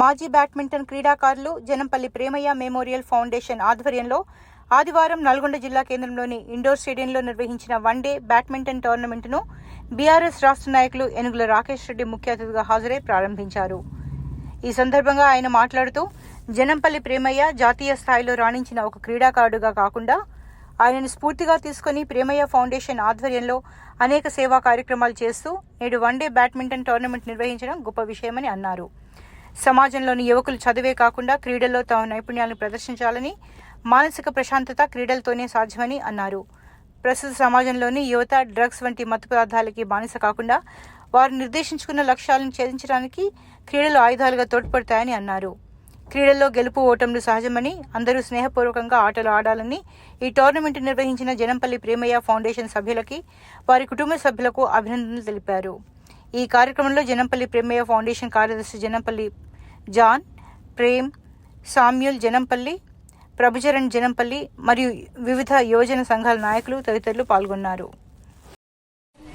మాజీ బ్యాడ్మింటన్ క్రీడాకారులు Janampalli ప్రేమయ్య memorial foundation ఆధ్వర్యంలో ఆదివారం నల్గొండ జిల్లా కేంద్రంలోని ఇండోర్ స్టేడియంలో నిర్వహించిన వన్డే బ్యాడ్మింటన్ టోర్నమెంట్ను బీఆర్ఎస్ రాష్ట్ర నాయకులు ఎనుగుల రాకేష్ రెడ్డి ముఖ్య అతిథిగా హాజరై ప్రారంభించారు. ఈ సందర్భంగా ఆయన మాట్లాడుతూ జనంపల్లి ప్రేమయ్య జాతీయ స్థాయిలో రాణించిన ఒక క్రీడాకారుడుగా కాకుండా ఆయనను స్ఫూర్తిగా తీసుకుని ప్రేమయ్య ఫౌండేషన్ ఆధ్వర్యంలో అనేక సేవా కార్యక్రమాలు చేస్తూ నేడు వన్డే బ్యాడ్మింటన్ టోర్నమెంట్ నిర్వహించడం గొప్ప విషయమని అన్నారు. సమాజంలోని యువకులు చదివే కాకుండా క్రీడల్లో తమ నైపుణ్యాలను ప్రదర్శించాలని మానసిక ప్రశాంతత క్రీడలతోనే సాధ్యమని అన్నారు. ప్రస్తుత సమాజంలోని యువత డ్రగ్స్ వంటి మత్తు పదార్థాలకి బానిస కాకుండా వారు నిర్దేశించుకున్న లక్ష్యాలను ఛేదించడానికి క్రీడలు ఆయుధాలుగా తోడ్పడతాయని అన్నారు. క్రీడల్లో గెలుపు ఓటములు సహజమని అందరూ స్నేహపూర్వకంగా ఆటలు ఆడాలని ఈ టోర్నమెంట్ నిర్వహించిన జనంపల్లి ప్రేమయ్య ఫౌండేషన్ సభ్యులకి వారి కుటుంబ సభ్యులకు అభినందనలు తెలిపారు. ఈ కార్యక్రమంలో జనంపల్లి ప్రేమయ్య ఫౌండేషన్ కార్యదర్శి జనంపల్లి జాన్ ప్రేమ్ సామ్యుల్ జనంపల్లి ప్రభుచరణ్ జనంపల్లి మరియు వివిధ యువజన సంఘాల నాయకులు తదితరులు పాల్గొన్నారు.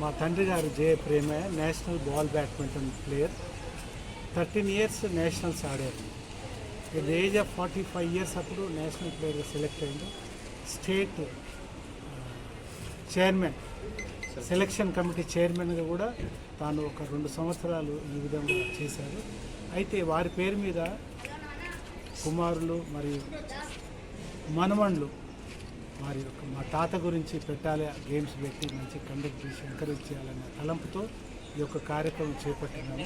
మా తండ్రి గారు J. Premayya national ball badminton player. Thirteen years nationals ఆడారు at age of forty five years అప్పుడు నేషనల్ ప్లేయర్గా సెలెక్ట్ అయింది. స్టేట్ చైర్మన్ సెలక్షన్ కమిటీ చైర్మన్గా కూడా తాను ఒక రెండు సంవత్సరాలు ఈ విధంగా చేశారు. అయితే వారి పేరు మీద కుమారులు మరియు మనమండ్లు వారి యొక్క మా తాత గురించి పెట్టాలి గేమ్స్ పెట్టి మంచి కండక్ట్ చేసి ఎంకరేజ్ చేయాలన్న తలంపుతో ఈ యొక్క కార్యక్రమం చేపట్టినాము.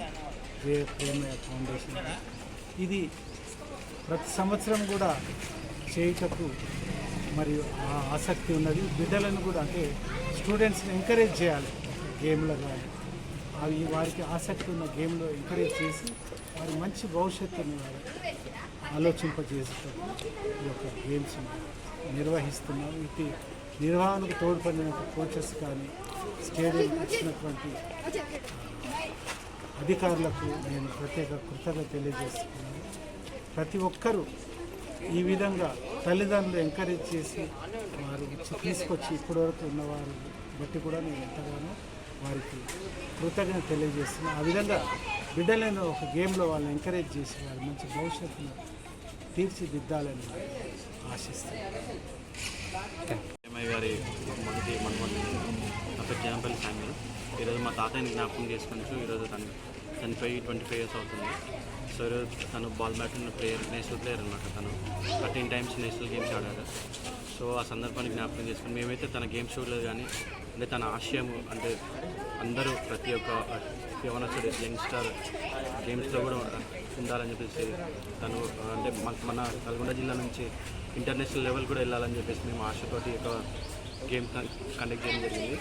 జే ప్రేమయ ఫౌండేషన్. ఇది ప్రతి సంవత్సరం కూడా చేయుటకు మరియు ఆ ఆసక్తి ఉన్నది. బిడ్డలను కూడా అంటే స్టూడెంట్స్ని ఎంకరేజ్ చేయాలి. గేమ్లో కానీ అవి వారికి ఆసక్తి ఉన్న గేమ్లో ఎంకరేజ్ చేసి వారి మంచి భవిష్యత్తుని వారు ఆలోచింపజేసేటప్పుడు ఈ యొక్క గేమ్స్ నిర్వహిస్తున్నాం ఇది నిర్వహణకు తోడ్పడిన కోచెస్ కానీ స్టేడియం ఇచ్చినటువంటి అధికారులకు నేను ప్రత్యేక కృతజ్ఞత తెలియజేస్తున్నాను. ప్రతి ఒక్కరూ ఈ విధంగా తల్లిదండ్రులు ఎంకరేజ్ చేసి వారు తీసుకొచ్చి ఇప్పటివరకు ఉన్నవారు బట్టి కూడా నేను ఎంతగానో వారికి కృతజ్ఞత తెలియజేస్తున్నాను ఆ విధంగా బిడ్డలను ఒక గేమ్లో వాళ్ళని ఎంకరేజ్ చేసి వారి మంచి భవిష్యత్తును తీర్చిదిద్దాలని ఆశిస్తున్నాను గారి మొదటి మనమని నా పేరు జనంపల్లి సామ్యుల్ ఈరోజు మా తాతయ్యని జ్ఞాపకం చేసుకుంటూ ఈరోజు తను చనిపోయి ట్వంటీ ఫైవ్ ఇయర్స్ అవుతుంది సో ఈరోజు తను ball badminton player national player అనమాట తను థర్టీన్ టైమ్స్ నేషనల్ గేమ్స్ ఆడారు సో ఆ సందర్భాన్ని జ్ఞాపకం చేసుకుని మేమైతే తన గేమ్స్ చూడలేదు కానీ అంటే తన ఆశయం అంటే అందరూ ప్రతి ఒక్క యవనస్తుడు యంగ్స్టర్ గేమ్స్లో కూడా ఉండాలని చెప్పేసి తను అంటే మన- మన నల్గొండ జిల్లా నుంచి ఇంటర్నేషనల్ లెవెల్ కూడా వెళ్ళాలని చెప్పేసి మేము ఆశతోటి ఒక గేమ్ కండక్ట్ చేయడం జరిగింది.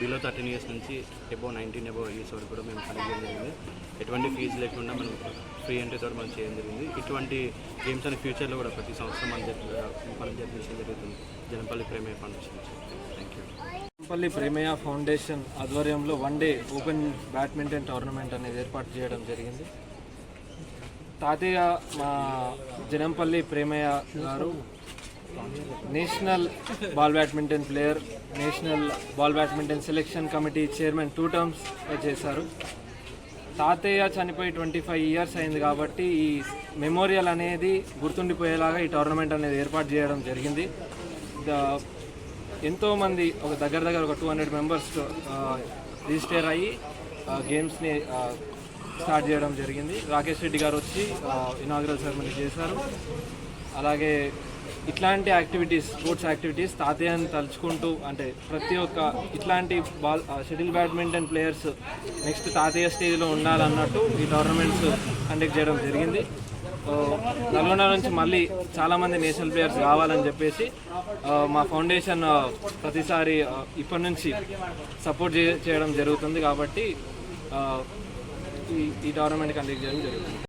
బిలో థర్టీన్ ఇయర్స్ నుంచి ఎబో నైన్టీన్ ఎబో ఇయర్స్ వరకు కూడా మేము కండక్ట్ చేయడం జరిగింది. ఎటువంటి ఫీజు లేకుండా మనం ఫ్రీ ఎంట్రీ తోటి మనం చేయడం జరిగింది. ఇటువంటి గేమ్స్ అని ఫ్యూచర్లో కూడా ప్రతి సంవత్సరం మనం జరిపి మనం జరిపించడం జరుగుతుంది జనపల్లి ప్రేమే ఫౌండేషన్ థ్యాంక్ యూ పల్లి ప్రేమయ్య ఫౌండేషన్ ఆధ్వర్యంలో one day open badminton tournament అనేది ఏర్పాటు చేయడం జరిగింది. తాతయ్య మా జనంపల్లి ప్రేమయ్య గారు national ball badminton player national ball badminton selection committee chairman two terms చేశారు. తాతయ్య చనిపోయి ట్వంటీ ఫైవ్ ఇయర్స్ అయింది కాబట్టి ఈ మెమోరియల్ అనేది గుర్తుండిపోయేలాగా ఈ టోర్నమెంట్ అనేది ఏర్పాటు చేయడం జరిగింది. ద- ఎంతోమంది ఒక దగ్గర దగ్గర ఒక టూ హండ్రెడ్ మెంబర్స్ రిజిస్టర్ అయ్యి గేమ్స్ని స్టార్ట్ చేయడం జరిగింది. రాకేష్ రెడ్డి గారు వచ్చి ఇనాగ్రల్ సెరమనీ చేశారు. అలాగే ఇట్లాంటి యాక్టివిటీస్ స్పోర్ట్స్ యాక్టివిటీస్ తాతయ్యని తలుచుకుంటూ అంటే ప్రతి ఒక్క ఇట్లాంటి ball shuttle badminton players next తాతయ్య స్టేజ్లో ఉండాలన్నట్టు ఈ టోర్నమెంట్స్ కండక్ట్ చేయడం జరిగింది. నల్గొండ నుంచి మళ్ళీ చాలామంది నేషనల్ ప్లేయర్స్ కావాలని చెప్పేసి మా ఫౌండేషన్ ప్రతిసారి ఇప్పటి నుంచి సపోర్ట్ చేయడం జరుగుతుంది కాబట్టి ఈ ఈ టోర్నమెంట్ కండక్ట్ చేయడం జరుగుతుంది.